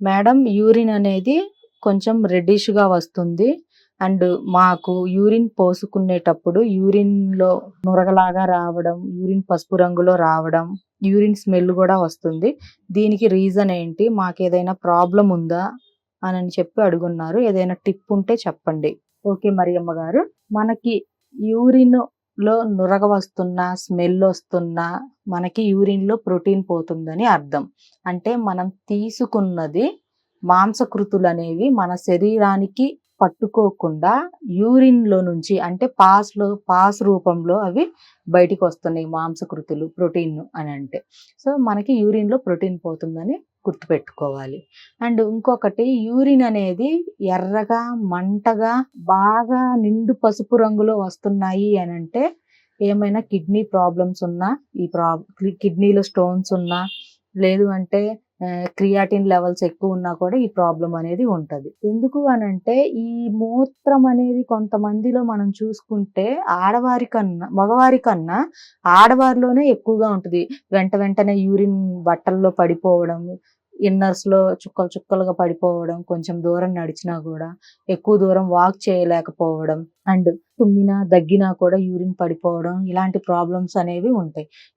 Madam urine అనేది కొంచెం రెడ్డిష్‌గా వస్తుంది. అండ్ మాకు యూరిన్ పోసుకునేటప్పుడు యూరిన్‌లో నురగలాగా రావడం, యూరిన్ పసుపు రంగులో రావడం, యూరిన్ స్మెల్ కూడా వస్తుంది. దీనికి రీజన్ ఏంటి? మాకు ఏదైనా ప్రాబ్లం ఉందా? అని చెప్పి అడుగున్నారు. ఏదైనా టిప్ ఉంటే చెప్పండి. ఓకే మరియమ్మ గారు. మనకి యూరిన్ లో నురగ వస్తున్నా, స్మెల్ వస్తున్నా మనకి యూరిన్‌లో ప్రోటీన్ పోతుందని అర్థం. అంటే మనం తీసుకున్నది మాంసకృతులు అనేవి మన శరీరానికి పట్టుకోకుండా యూరిన్‌లో నుంచి అంటే పాస్‌లో పాస్ రూపంలో అవి బయటికి వస్తున్నాయి మాంసకృతులు ప్రోటీన్ అని అంటే సో, మనకి యూరిన్‌లో ప్రోటీన్ పోతుందని గుర్తుపెట్టుకోవాలి. అండ్ ఇంకొకటి యూరిన్ అనేది ఎర్రగా, మంటగా, బాగా నిండు పసుపు రంగులో వస్తున్నాయి అని అంటే ఏమైనా కిడ్నీ ప్రాబ్లమ్స్ ఉన్నా ఈ ప్రా కిడ్నీలో స్టోన్స్ ఉన్నా లేదు అంటే క్రియాటిన్ లెవెల్స్ ఎక్కువ ఉన్నా కూడా ఈ ప్రాబ్లం అనేది ఉంటది. ఎందుకు అనంటే ఈ మూత్రం అనేది కొంతమందిలో మనం చూసుకుంటే ఆడవారి కన్నా మగవారి కన్నా ఆడవారిలోనే ఎక్కువగా ఉంటది. వెంట వెంటనే యూరిన్ బట్టల్లో పడిపోవడం, ఇన్నర్స్‌లో చుక్కలు చుక్కలుగా పడిపోవడం, కొంచెం దూరం నడిచినా కూడా ఎక్కువ దూరం వాక్ చేయలేకపోవడం అండ్ తుమ్మినా, దగ్గినా కూడా యూరిన్ పడిపోవడం ఇలాంటి ప్రాబ్లమ్స్ అనేవి ఉంటాయి.